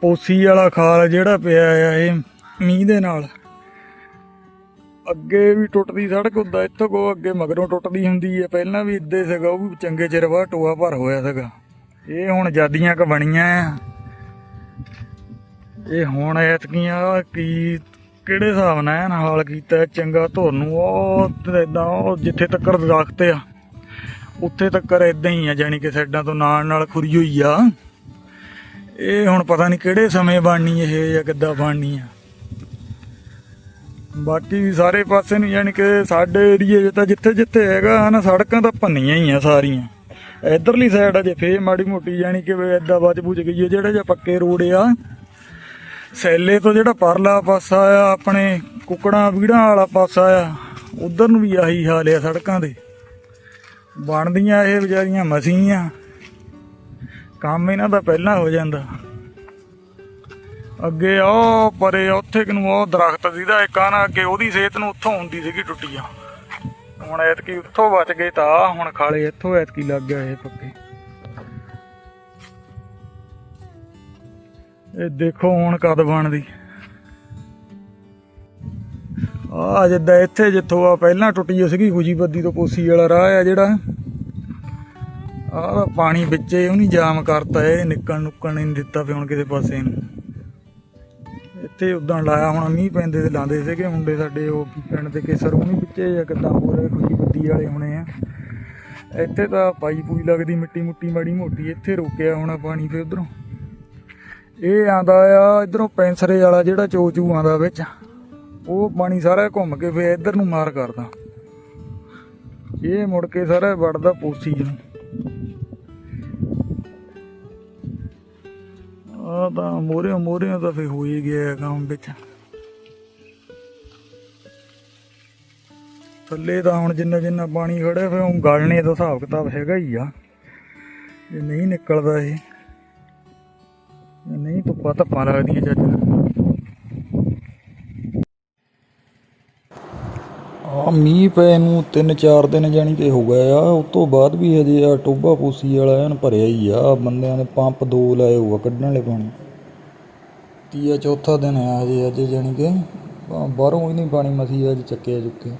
ਪੋਸੀ ਵਾਲਾ ਖਾਲ ਜਿਹੜਾ ਪਿਆ ਆ ਇਹ ਮੀਂਹ ਦੇ ਨਾਲ। ਅੱਗੇ ਵੀ ਟੁੱਟਦੀ ਸੜਕ ਹੁੰਦਾ, ਇੱਥੋਂ ਕੋ ਅੱਗੇ ਮਗਰੋਂ ਟੁੱਟਦੀ ਹੁੰਦੀ ਹੈ ਪਹਿਲਾਂ ਵੀ ਇੱਦੇ ਸੀਗਾ, ਉਹ ਵੀ ਚੰਗੇ ਚਿਰ ਬਾਅਦ ਟੋਆ ਭਰ ਹੋਇਆ ਸੀਗਾ। ਇਹ ਹੁਣ ਜਾਦੀਆਂ ਕ ਬਣੀਆਂ ਆ। ਇਹ ਹੁਣ ਐਤਕੀਆਂ ਕੀ, ਕਿਹੜੇ ਹਿਸਾਬ ਨਾਲ ਐਨ ਹਾਲ ਕੀਤਾ, ਚੰਗਾ ਧੁਰ ਨੂੰ ਉਹ ਇਦਾਂ ਉਹ ਜਿੱਥੇ ਤੱਕ ਦਰਖਤ ਆ, ਉੱਥੇ ਤੱਕ ਇਦਾਂ ਹੀ ਆ ਜਾਨੀ ਕਿ ਸਾਈਡਾਂ ਤੋਂ ਨਾਲ ਨਾਲ ਖੁਰੀ ਹੋਈ ਆ। ਇਹ ਹੁਣ ਪਤਾ ਨਹੀਂ ਕਿਹੜੇ ਸਮੇਂ ਬਣਨੀ ਇਹ ਜਾਂ ਕਿੱਦਾਂ ਬਣਨੀ ਆ। ਬਾਕੀ ਸਾਰੇ ਪਾਸੇ ਨੂੰ ਯਾਨੀ ਕਿ ਸਾਡੇ ਏਰੀਏ 'ਚ ਤਾਂ ਜਿੱਥੇ ਜਿੱਥੇ ਹੈਗਾ ਨਾ ਸੜਕਾਂ ਤਾਂ ਭੰਨੀਆਂ ਹੀ ਆ ਸਾਰੀਆਂ। ਇਧਰਲੀ ਸਾਈਡ ਆ ਜੇ ਫੇਰ ਮਾੜੀ ਮੋਟੀ ਯਾਨੀ ਕਿ ਐਦਾਂ ਬਚ ਬੁਝ ਗਈ ਜਿਹੜੇ ਜਿਹਾ ਪੱਕੇ ਰੋਡ ਆ। ਸੈਲੇ ਤੋਂ ਜਿਹੜਾ ਪਰਲਾ ਪਾਸਾ ਆ, ਆਪਣੇ ਕੁਕੜਾਂ ਵੀੜਾਂ ਵਾਲਾ ਪਾਸਾ ਆ, ਉਧਰ ਨੂੰ ਵੀ ਆਹੀ ਹਾਲ ਆ ਸੜਕਾਂ ਦੇ। ਬਣਦੀਆਂ ਇਹ ਵਿਚਾਰੀਆਂ ਮਸੀਆਂ ਕੰਮ ਇਹਨਾਂ ਦਾ ਪਹਿਲਾਂ ਹੋ ਜਾਂਦਾ। ਅੱਗੇ ਉਹ ਪਰੇ ਉੱਥੇ ਕਿਨੂੰ ਉਹ ਦਰਖਤ ਸੀਦਾ ਇੱਕ ਆ ਨਾ ਅੱਗੇ ਉਹਦੀ ਸਿਹਤ ਨੂੰ ਉੱਥੋਂ ਹੁੰਦੀ ਸੀਗੀ ਟੁੱਟੀਆਂ। ਹੁਣ ਐਤਕੀ ਉੱਥੋਂ ਬਚ ਗਏ ਤਾਂ ਆਹ ਹੁਣ ਖਾਲੇ ਇੱਥੋਂ ਐਤਕੀ ਲੱਗ ਗਿਆ ਇਹ ਪੱਕੇ ਇਹ ਦੇਖੋ ਹੁਣ ਕਦ ਬਣਦੀ। ਆ ਜਿੱਦਾਂ ਇੱਥੇ ਜਿੱਥੋਂ ਆ, ਪਹਿਲਾਂ ਟੁੱਟੀ ਸੀਗੀ, ਖੁਸ਼ੀ ਬੱਦੀ ਤੋਂ ਪੋਸੀ ਵਾਲਾ ਰਾਹ ਆ ਜਿਹੜਾ। ਆਹ ਪਾਣੀ ਵਿੱਚੇ ਉਹਨੀ ਜਾਮ ਕਰਤਾ, ਇਹ ਨਿਕਲਣ ਨੁੱਕਣ ਨਹੀਂ ਦਿੱਤਾ ਫੇ ਹੁਣ ਕਿਸੇ ਪਾਸੇ ਨੂੰ। ਇੱਥੇ ਉਦਾਂ ਲਾਇਆ, ਹੁਣ ਮੀਂਹ ਪੈਂਦੇ ਤੇ ਲਾਉਂਦੇ ਸੀਗੇ ਮੁੰਡੇ ਸਾਡੇ, ਉਹ ਪਿੰਡ ਦੇ ਕੇਸਰ ਉਹ ਵਿੱਚੇ ਜਾਂ ਕਿੱਦਾਂ ਹੋਰ ਖੁਸ਼ੀ ਬੱਦੀ ਵਾਲੇ ਹੋਣੇ ਆ। ਇੱਥੇ ਤਾਂ ਪਾਈ ਪੂਈ ਲੱਗਦੀ, ਮਿੱਟੀ ਮੁੱਟੀ ਮਾੜੀ ਮੋਟੀ, ਇੱਥੇ ਰੋਕਿਆ ਹੋਣਾ ਪਾਣੀ ਫੇ ਉਧਰੋਂ। ਇਹ ਆਂਦਾ ਆ, ਇਧਰੋਂ ਪੈਂਸਰੇ ਵਾਲਾ ਜਿਹੜਾ ਚੋਚੂ ਆਂਦਾ ਵਿੱਚ, ਉਹ ਪਾਣੀ ਸਾਰਾ ਘੁੰਮ ਕੇ ਫੇ ਇੱਧਰ ਨੂੰ ਮਾਰ ਕਰਦਾ। ਇਹ ਮੁੜ ਕੇ ਸਾਰਾ ਵੜਦਾ ਪੋਸੀ ਨੂੰ। ਆ ਤਾਂ ਮੋਰੇ ਮੋਰੇ ਤਾਂ ਫੇ ਹੋ ਹੀ ਗਿਆ ਕੰਮ ਵਿੱਚ। ਥੱਲੇ ਤਾਂ ਹੁਣ ਜਿੰਨਾ ਜਿੰਨਾ ਪਾਣੀ ਖੜਿਆ ਫੇ ਉਹ ਗਾਲਣੇ ਦਾ ਹਿਸਾਬ ਕਿਤਾਬ ਹੈਗਾ ਹੀ ਆ। ਇਹ ਨਹੀਂ ਨਿਕਲਦਾ ਇਹ। ਇਹ ਨਹੀਂ ਧੁੱਪਾਂ ਧੱਪਾਂ ਲੱਗਦੀਆਂ ਚੱਜ ਆ ਮੀਂਹ ਪਏ ਨੂੰ 3-4 ਦਿਨ ਜਾਣੀ ਕਿ ਹੋ ਗਏ ਆ। ਉਸ ਤੋਂ ਬਾਅਦ ਵੀ ਹਜੇ ਆ ਟੋਬਾ ਪੂਸੀ ਵਾਲਾ ਐਨ ਭਰਿਆ ਹੀ ਆ। ਬੰਦਿਆਂ ਨੇ ਪੰਪ ਦੋ ਲਾਏ ਹੋਆ ਕੱਢਣ ਵਾਲੇ ਪਾਣੀ। ਤੀਆ ਚੌਥਾ ਦਿਨ ਆ ਹਜੇ ਅੱਜ ਜਾਣੀ ਕਿ। ਬਾਹਰੋਂ ਹੀ ਨਹੀਂ ਪਾਣੀ ਮਸੀ ਅੱਜ ਚੱਕਿਆ ਚੁੱਕਿਆ।